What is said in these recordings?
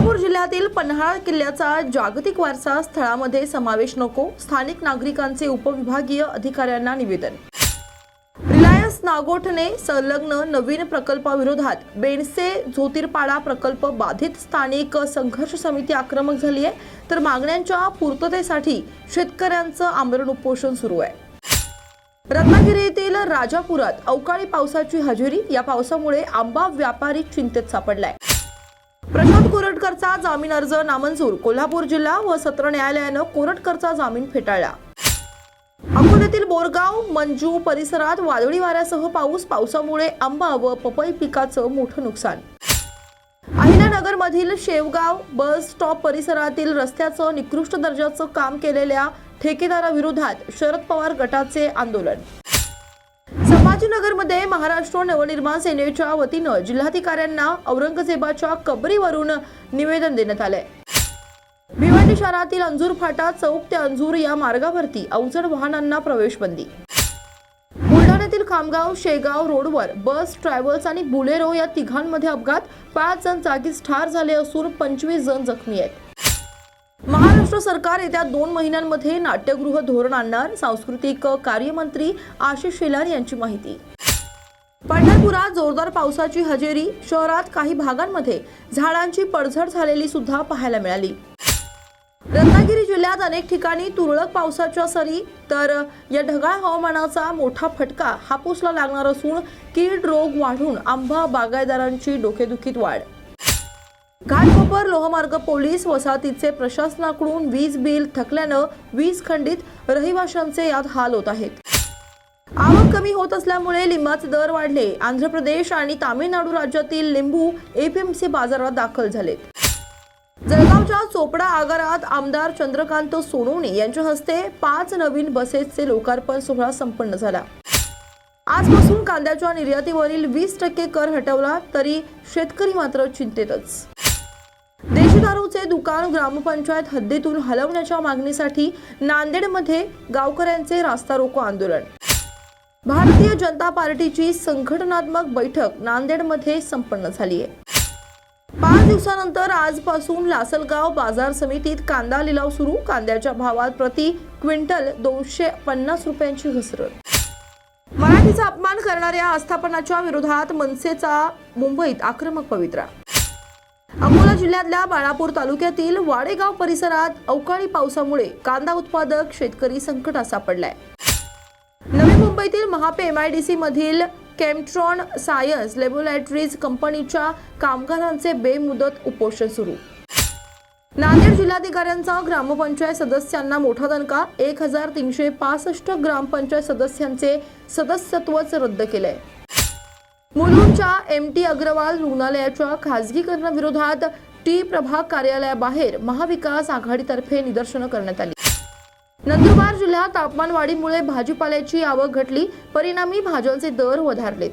कोल्हापूर जिल्ह्यातील पन्हाळा किल्ल्याचा जागतिक वारसा स्थळामध्ये समावेश नको स्थानिक नागरिकांचे उपविभागीय अधिकाऱ्यांना निवेदन. रिलायन्स नागोठणे संलग्न नवीन प्रकल्पाविरोधात बेणसे ज्योतिर्पाडा प्रकल्प बाधित स्थानिक संघर्ष समिती आक्रमक झाली आहे तर मागण्यांच्या पूर्ततेसाठी शेतकऱ्यांचं आमरण उपोषण सुरू आहे. रत्नागिरी येथील राजापुरात अवकाळी पावसाची हजेरी या पावसामुळे आंबा व्यापारी चिंतेत सापडलाय. प्रशांत कोरटकरचा जामीन अर्ज नामंजूर कोल्हापूर जिल्हा व सत्र न्यायालयानं कोरटकरचा जामीन फेटाळला. अकोल्यातील बोरगाव मंजू परिसरात वादळी वाऱ्यासह पाऊस पावसामुळे आंबा व पपई पिकाचं मोठं नुकसान. अहिल्यानगरमधील शेवगाव बस स्टॉप परिसरातील रस्त्याचं निकृष्ट दर्जाचं काम केलेल्या ठेकेदाराविरोधात शरद पवार गटाचे आंदोलन. संभाजीनगरमध्ये महाराष्ट्र नवनिर्माण सेनेच्या वतीनं जिल्हाधिकाऱ्यांना औरंगजेबाच्या कबरीवरून निवेदन देण्यात आलंय. भिवंडी शहरातील अंजूर फाटा चौक ते अंजूर या मार्गावरती अवजड वाहनांना प्रवेश बंदी. बुलढाण्यातील खामगाव शेगाव रोडवर बस ट्रॅव्हल्स आणि बुलेरो या तिघांमध्ये अपघात पाच जण जागीच ठार झाले असून पंचवीस जण जखमी आहेत. महाराष्ट्र सरकार येत्या दोन महिन्यांमध्ये नाट्यगृह धोरण आणणार सांस्कृतिक कार्यमंत्री आशिष शेलार यांची माहिती. पंढरपुरात जोरदार पावसाची हजेरी शहरात काही भागांमध्ये झाडांची पडझड झालेली सुद्धा पाहायला मिळाली. रत्नागिरी जिल्ह्यात अनेक ठिकाणी तुरळक पावसाच्या सरी तर या ढगाळ हवामानाचा मोठा फटका हापूसला लागणार असून कीड रोग वाढून आंबा बागायदारांची डोकेदुखीत वाढ. घाटकोपर लोहमार्ग पोलीस वसाहतीचे प्रशासनाकडून वीज बिल थकल्यानं वीज खंडित रहिवाशांचे यात हाल होत आहेत. आवक कमी होत असल्यामुळे लिंबाचे दर वाढले. आंध्र प्रदेश आणि तामिळनाडू राज्यातील लिंबू एपीएमसी बाजारात दाखल झालेत. जळगावच्या चोपडा आगारात आमदार चंद्रकांत सोनवणे यांच्या हस्ते पाच नवीन बसेसचे लोकार्पण सोहळा संपन्न झाला. आजपासून कांद्याच्या निर्यातीवरील वीस टक्के कर हटवला तरी शेतकरी मात्र चिंतेतच. दारूचे दुकान ग्रामपंचायत हद्दीतून हलवण्याच्या मागणीसाठी नांदेडमध्ये गावकऱ्यांचे रास्ता रोको आंदोलन. भारतीय जनता पार्टीची संघटनात्मक बैठक नांदेडमध्ये संपन्न झाली आहे पाच दिवसानंतर आजपासून लासलगाव बाजार समितीत कांदा लिलाव सुरू. कांद्याच्या भावात प्रति क्विंटल दोनशे पन्नास रुपयांची घसरण. मराठीचा अपमान करणाऱ्या आस्थापनाच्या विरोधात मनसेचा मुंबईत आक्रमक पवित्रा अकोला जिल्ह्यातल्या बाळापूर तालुक्यातील वाडेगाव परिसरात अवकाळी पावसामुळे कांदा उत्पादक शेतकरी संकटात सापडलाय. नवी मुंबईतील महापे एमआयडीसी मधील केमट्रॉन सायन्स लॅबोरेटरीज कंपनीच्या कामगारांचे बेमुदत उपोषण सुरू. नांदेड जिल्हाधिकाऱ्यांचा ग्रामपंचायत सदस्यांना मोठा दणका एक हजार तीनशे पासष्ट ग्रामपंचायत सदस्यांचे सदस्यत्वच रद्द केलंय. मुलुंडच्या एम टी अग्रवाल रुग्णालयाच्या खासगीकरणाविरोधात टी प्रभाग कार्यालयाबाहेर महाविकास आघाडीतर्फे निदर्शनं करण्यात आली. नंदुरबार जिल्ह्यात तापमानवाढीमुळे भाजीपाल्याची आवक घटली परिणामी भाज्यांचे दर वधारलेत.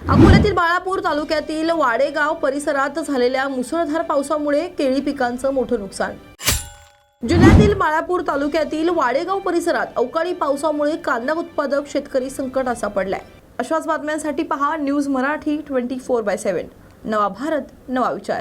अकोल्यातील बाळापूर तालुक्यातील वाडेगाव परिसरात झालेल्या मुसळधार पावसामुळे केळी पिकांचं मोठं नुकसान. जिल्ह्यातील बाळापूर तालुक्यातील वाडेगाव परिसरात अवकाळी पावसामुळे कांदा उत्पादक शेतकरी संकटात सापडलाय. अशाच बातम्यांसाठी पहा news Marathi twenty four by seven नवा भारत नवा विचार.